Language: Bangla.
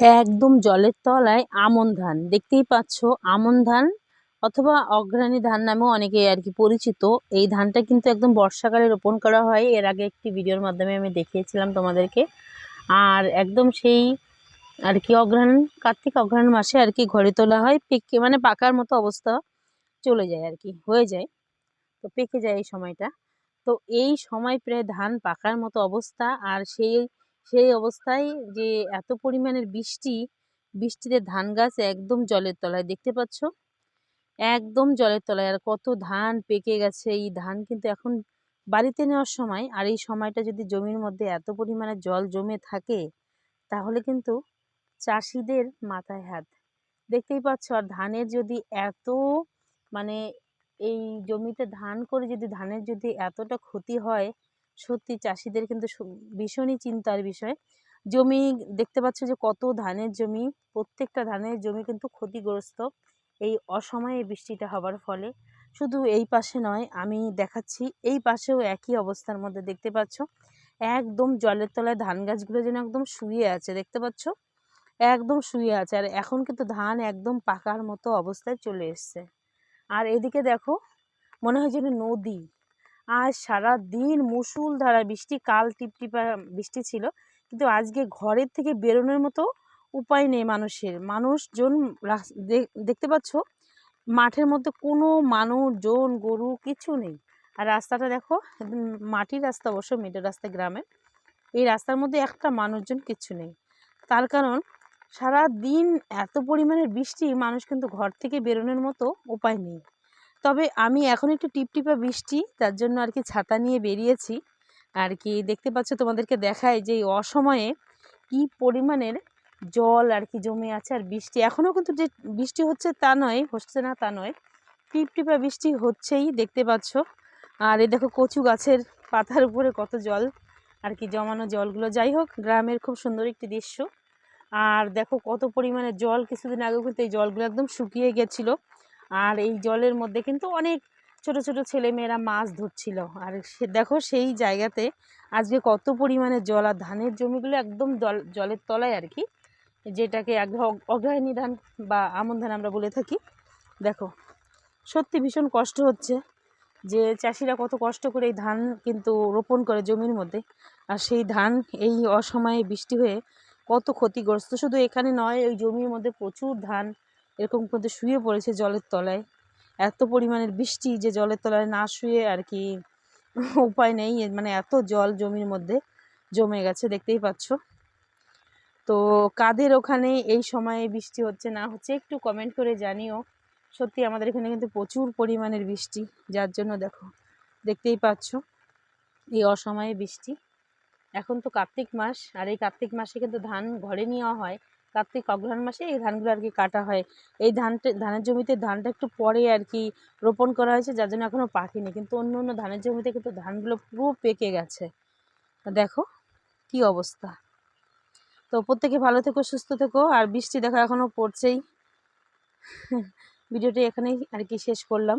একদম জলের তলায় আমন ধান। দেখতেই পাচ্ছ, আমন ধান অথবা অগ্রাণী ধান নামেও অনেকে আর কি পরিচিত। এই ধানটা কিন্তু একদম বর্ষাকালে রোপণ করা হয়। এর আগে একটি ভিডিওর মাধ্যমে আমি দেখিয়েছিলাম তোমাদেরকে। আর একদম সেই আর কি অগ্রহায়ণ, কার্তিক অগ্রহায়ণ মাসে আর কি ঘরে তোলা হয়। পেকে মানে পাকার মতো অবস্থা চলে যায় আর কি, হয়ে যায়। তো পেকে যায় এই সময়টা। তো এই সময় প্রায় ধান পাকার মতো অবস্থা। আর সেই সেই অবস্থায় যে এত পরিমাণের বৃষ্টি, বৃষ্টিতে ধান গাছ একদম জলের তলায়, দেখতে পাচ্ছ? একদম জলের তলায়, আর কত ধান পেকে গেছে। এই ধান কিন্তু এখন বাড়িতে নেওয়ার সময়, আর এই সময়টা যদি জমির মধ্যে এত পরিমাণে জল জমে থাকে, তাহলে কিন্তু চাষিদের মাথায় হাত। দেখতেই পাচ্ছ, আর ধানের যদি এত মানে এই জমিতে ধান করে যদি ধানের যদি এতটা ক্ষতি হয় সত্যি চাষিদের কিন্তু ভীষণই চিন্তার বিষয়। জমি দেখতে পাচ্ছ যে কত ধানের জমি, প্রত্যেকটা ধানের জমি কিন্তু ক্ষতিগ্রস্ত এই অসময়ে বৃষ্টিটা হবার ফলে। শুধু এই পাশে নয়, আমি দেখাচ্ছি এই পাশেও একই অবস্থার মধ্যে দেখতে পাচ্ছ, একদম জলের তলায় ধান গাছগুলো যেন একদম শুয়ে আছে, দেখতে পাচ্ছ? একদম শুয়ে আছে, আর এখন কিন্তু ধান একদম পাকার মতো অবস্থায় চলে এসছে। আর এদিকে দেখো, মনে হয় যেন নদী। আজ সারা দিন মুসুলধারা বৃষ্টি, কাল টিপটিপা বৃষ্টি ছিল। কিন্তু আজকে ঘরের থেকে বেরোনোর মতো উপায় নেই মানুষের। মানুষজন দেখতে পাচ্ছ? মাঠের মধ্যে কোনো মানুষজন, গরু কিছু নেই। আর রাস্তাটা দেখো মাটির রাস্তা অবশ্য মেটের রাস্তা গ্রামের। এই রাস্তার মধ্যে একটা মানুষজন কিছু নেই। তার কারণ সারা দিন এত পরিমাণের বৃষ্টি, মানুষ কিন্তু ঘর থেকে বেরোনোর মতো উপায় নেই। তবে আমি এখন একটু টিপটিপা বৃষ্টি, তার জন্য আর কি ছাতা নিয়ে বেরিয়েছি। আর কি দেখতে পাচ্ছ তোমাদেরকে দেখায় যে অসময়ে কি পরিমাণের জল আর কি জমে আছে আর বৃষ্টি। এখনও কিন্তু যে বৃষ্টি হচ্ছে তা নয়, হচ্ছে না তা নয়, টিপটিপা বৃষ্টি হচ্ছেই দেখতে পাচ্ছ। আর এই দেখো কচু গাছের পাতার উপরে কত জল আর কি জমানো জলগুলো। যাই হোক, গ্রামের খুব সুন্দর একটি দৃশ্য। আর দেখো কত পরিমাণে জল, কিছুদিন আগেও কিন্তু এই জলগুলো একদম শুকিয়ে গেছিল। আর এই জলের মধ্যে কিন্তু অনেক ছোট ছোট ছেলে মেয়েরা মাছ ধরছিল। আর সে, দেখো সেই জায়গাতে আজকে কত পরিমাণে জল আর ধানের জমিগুলো একদম জল জলের তলায় আর কি, যেটাকে অগ্রহায়ণী ধান বা আমন ধান আমরা বলে থাকি। দেখো, সত্যি ভীষণ কষ্ট হচ্ছে যে চাষিরা কত কষ্ট করে এই ধান কিন্তু রোপণ করে জমির মধ্যে। আর সেই ধান এই অসময়ে বৃষ্টি হয়ে কত ক্ষতিগ্রস্ত। শুধু এখানে নয় ওই জমির মধ্যে প্রচুর ধান এরকম কিন্তু শুয়ে পড়েছে জলের তলায়। এত পরিমাণের বৃষ্টি যে জলের তলায় না শুয়ে আর কি উপায় নেই। মানে এত জল জমির মধ্যে জমে গেছে, দেখতেই পাচ্ছ। তো কাদের ওখানে এই সময়ে বৃষ্টি হচ্ছে না হচ্ছে একটু কমেন্ট করে জানিও। সত্যি আমাদের এখানে কিন্তু প্রচুর পরিমাণের বৃষ্টি, যার জন্য দেখো, দেখতেই পাচ্ছ এই অসময়ে বৃষ্টি। এখন তো কার্তিক মাস, আর এই কার্তিক মাসে কিন্তু ধান ঘরে নেওয়া হয়। কার্তিক অগ্রহায়ণ মাসে এই ধানগুলো আর কি কাটা হয়। এই ধানটা ধানের জমিতে ধানটা একটু পরে আর কি রোপণ করা হয়েছে, যার জন্য এখনও পাকেনি। কিন্তু অন্য অন্য ধানের জমিতে কিন্তু ধানগুলো পুরো পেকে গেছে। দেখো কি অবস্থা। তো প্রত্যেকে ভালো থেকো, সুস্থ থেকো, আর বৃষ্টি দেখো এখনও পড়ছেই। ভিডিওটি এখানেই আর কি শেষ করলাম।